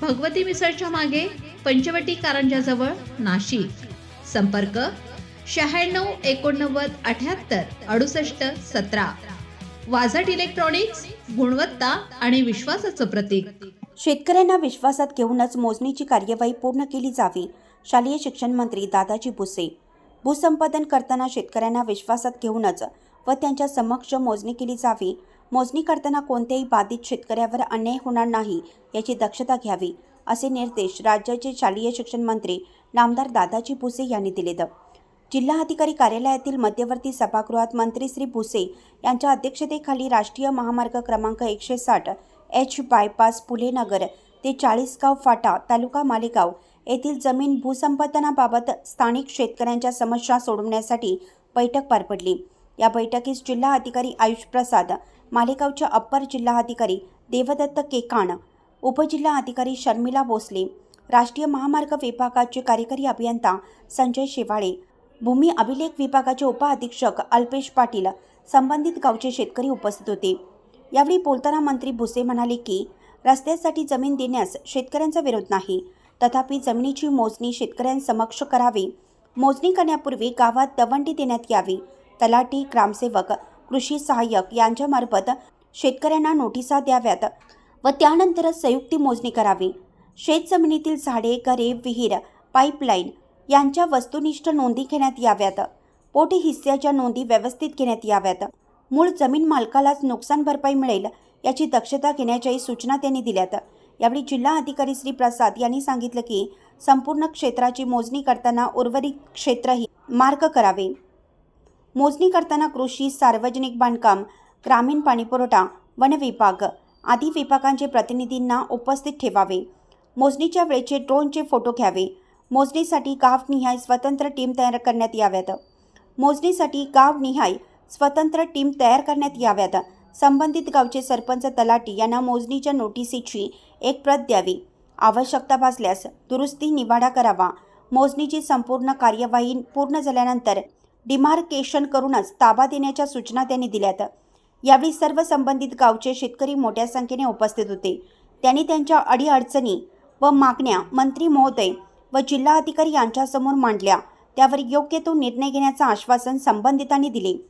भगवती मिसळच्या मागे पंचवटी कारंजाजवळ नाशिक. संपर्क शहाण्णव एकोणनव्वद अठ्याहत्तर अडुसष्ट सतरा. वाझट इलेक्ट्रॉनिक्स गुणवत्ता आणि विश्वासाचं प्रतीक. शेतकऱ्यांना विश्वासात घेऊनच मोजणीची कार्यवाही पूर्ण केली जावी शालेय शिक्षण मंत्री दादाजी भुसे. भूसंपादन करताना शेतकऱ्यांना विश्वासात घेऊनच व त्यांच्या समक्ष मोजणी केली जावी मोजणी करताना कोणत्याही बाधित शेतकऱ्यावर अन्याय होणार नाही याची दक्षता घ्यावी असे निर्देश राज्याचे शालेय शिक्षण मंत्री नामदार दादाजी भुसे यांनी दिलेत जिल्हा अधिकारी कार्यालयातील मध्यवर्ती सभागृहात मंत्री श्री भुसे यांच्या अध्यक्षतेखाली राष्ट्रीय महामार्ग क्रमांक एकशे साठ एच बायपास पुले नगर ते चाळीसगाव फाटा तालुका मालेगाव येथील जमीन भूसंपादनाबाबत स्थानिक शेतकऱ्यांच्या समस्या सोडवण्यासाठी बैठक पार पडली. या बैठकीस जिल्हा अधिकारी आयुष प्रसाद मालेगावच्या अप्पर जिल्हा अधिकारी देवदत्त केकाण उपजिल्हा अधिकारी शर्मिला भोसले राष्ट्रीय महामार्ग विभागाचे कार्यकारी अभियंता संजय शेवाळे भूमी अभिलेख विभागाचे उपअधीक्षक अल्पेश पाटील संबंधित गावचे शेतकरी उपस्थित होते. यावेळी बोलताना मंत्री भुसे म्हणाले की रस्त्यासाठी जमीन देण्यास शेतकऱ्यांचा विरोध नाही. तथापि जमिनीची मोजणी शेतकऱ्यांसमक्ष करावी. मोजणी करण्यापूर्वी गावात दवंडी देण्यात यावी. तलाठी ग्रामसेवक कृषी सहाय्यक यांच्यामार्फत शेतकऱ्यांना नोटिसा द्याव्यात व त्यानंतरच संयुक्ती मोजणी करावी. शेत जमिनीतील झाडे घरे विहीर पाईपलाईन यांच्या वस्तुनिष्ठ नोंदी घेण्यात याव्यात. पोटी हिस्स्याच्या नोंदी व्यवस्थित घेण्यात याव्यात. मूळ जमीन मालकालाच नुकसान भरपाई मिळेल याची दक्षता घेण्याच्याही सूचना त्यांनी दिल्यात. यावेळी जिल्हा अधिकारी श्री प्रसाद यांनी सांगितलं की संपूर्ण क्षेत्राची मोजणी करताना उर्वरित क्षेत्रही मार्क करावे. मोजणी करताना कृषी सार्वजनिक बांधकाम ग्रामीण पाणीपुरवठा वन विभाग आदी विभागांचे प्रतिनिधींना उपस्थित ठेवावे. मोजणीच्या वेळेचे ड्रोनचे फोटो घ्यावे. मोजणीसाठी गावनिहाय स्वतंत्र टीम तयार करण्यात याव्यात. मोजणीसाठी गावनिहाय स्वतंत्र टीम तयार करण्यात याव्यात. संबंधित गावचे सरपंच तलाठी यांना मोजणीच्या नोटिसीची एक प्रत द्यावी. आवश्यकता भासल्यास दुरुस्ती निवाडा करावा. मोजणीची संपूर्ण कार्यवाही पूर्ण झाल्यानंतर डिमार्केशन करूनच ताबा देण्याच्या सूचना त्यांनी दिल्यात. यावेळी सर्व संबंधित गावचे शेतकरी मोठ्या संख्येने उपस्थित होते. त्यांनी त्यांच्या अडीअडचणी व मागण्या मंत्री महोदय व जिल्हाधिकारी यांच्यासमोर मांडल्या. त्यावर योग्य तो निर्णय घेण्याचं आश्वासन संबंधितांनी दिले.